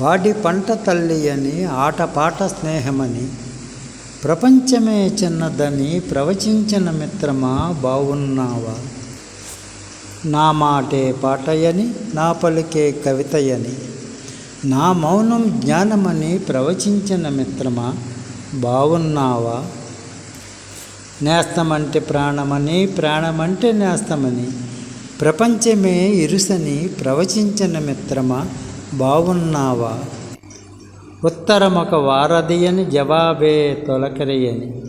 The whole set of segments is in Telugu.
పాడి పంట తల్లి అని ఆటపాట స్నేహమని ప్రపంచమే చిన్నదని ప్రవచించిన మిత్రమా బాగున్నావా నా మాటే పాటయని నా పలికే కవితయని నా మౌనం జ్ఞానమని ప్రవచించిన మిత్రమా బాగున్నావా నేస్తమంటే ప్రాణమని ప్రాణమంటే నేస్తమని ప్రపంచమే ఇరుసని ప్రవచించిన మిత్రమా బాగున్నావా ఉత్తరమొక వారధి అని జవాబే తొలకరియని.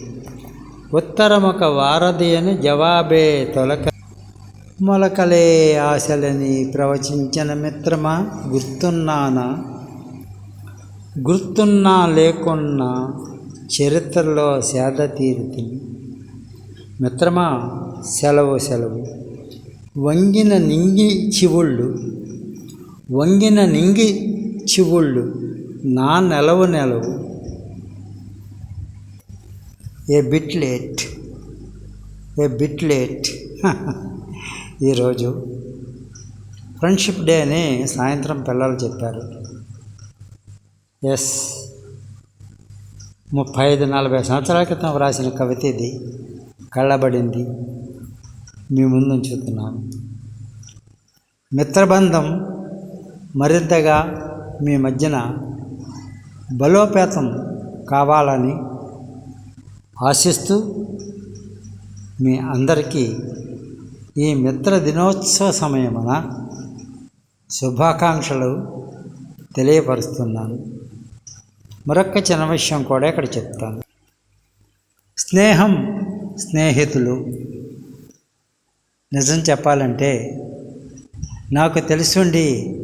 ఉత్తరమొక వారధి అని జవాబే తొలక మొలకలే ఆశలని ప్రవచించిన మిత్రమా గుర్తున్నానా? గుర్తున్నా లేకున్నా చరిత్రలో సేద తీరుతుంది మిత్రమా సెలవు సెలవు. వంగిన నింగి చివుళ్ళు వంగిన నింగి చివుళ్ళు నా నెలవు నెలవు. A bit late a bit late. ఈరోజు ఫ్రెండ్షిప్ డే అని సాయంత్రం పిల్లలు చెప్పారు. ఎస్ ముప్పై ఐదు నలభై సంవత్సరాల క్రితం రాసిన కవిత ఇది. కళ్ళబడింది. మీ ముందు ఉంచుతున్నాను. మిత్రబంధం మరింతగా మీ మధ్యన బలోపేతం కావాలని ఆశిస్తూ మీ అందరికీ ఈ మిత్ర దినోత్సవ సమయమున శుభాకాంక్షలు తెలియపరుస్తున్నాను. మరొక చిన్న విషయం కూడా ఇక్కడ చెప్తాను. స్నేహం స్నేహితులు. నిజం చెప్పాలంటే నాకు తెలిసిండి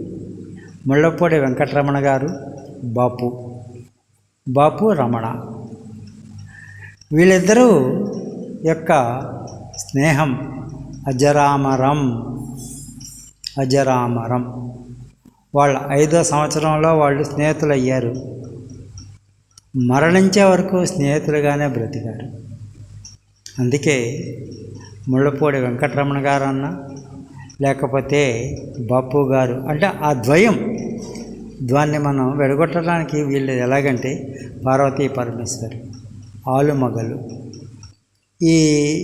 ముళ్ళపూడి వెంకటరమణ గారు బాపు. బాపు రమణ. వీళ్ళిద్దరూ యొక్క స్నేహం అజరామరం అజరామరం. వాళ్ళ ఐదో సంవత్సరంలో వాళ్ళు స్నేహితులు అయ్యారు మరణించే వరకు స్నేహితులుగానే బ్రతికారు. అందుకే ముళ్ళపూడి వెంకటరమణ గారు అన్న లేకపోతే బాపు గారు అంటే ఆ ద్వయం ద్వాన్ని మనం విడగొట్టడానికి వీళ్ళు ఎలాగంటే పార్వతీ పరమేశ్వరి ఆలుమగలు. ఈ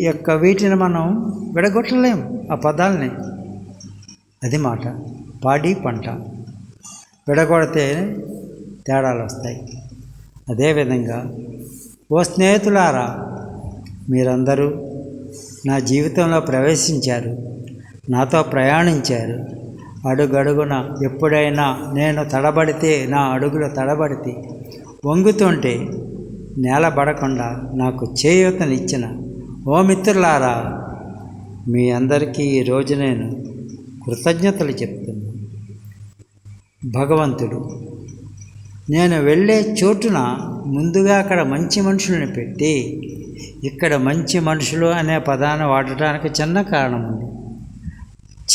యొక్క వీటిని మనం విడగొట్టలేం ఆ పదాలని. అది మాట పాడి పంట. విడగొడితే తేడాలు వస్తాయి. అదేవిధంగా ఓ స్నేహితులారా మీరందరూ నా జీవితంలో ప్రవేశించారు. నాతో ప్రయాణించారు. అడుగడుగున ఎప్పుడైనా నేను తడబడితే నా అడుగులు తడబడితే వంగుతుంటే నేలబడకుండా నాకు చేయూతనిచ్చిన ఓ మిత్రులారా మీ అందరికీ ఈరోజు నేను కృతజ్ఞతలు చెప్తున్నాను భగవంతుడు నేను వెళ్ళే చోటున ముందుగా అక్కడ మంచి మనుషుల్ని పెట్టి ఇక్కడ మంచి మనుషులు అనే పదాన్ని వాడటానికి చిన్న కారణం ఉంది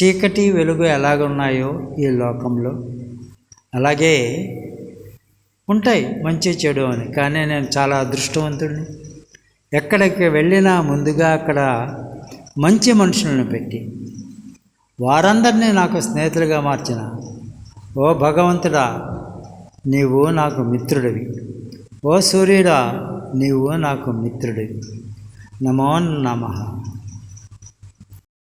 చీకటి వెలుగు ఎలాగున్నాయో ఈ లోకంలో? అలాగే ఉంటాయి మంచి చెడు అని కానీ నేను చాలా అదృష్టవంతుడిని. ఎక్కడికి వెళ్ళినా ముందుగా అక్కడ మంచి మనుషులను పెట్టి వారందరినీ నాకు స్నేహితులుగా మార్చిన. ఓ భగవంతుడా నీవు నాకు మిత్రుడివి. ఓ సూర్యుడా నీవు నాకు మిత్రుడివి. నమో నమ.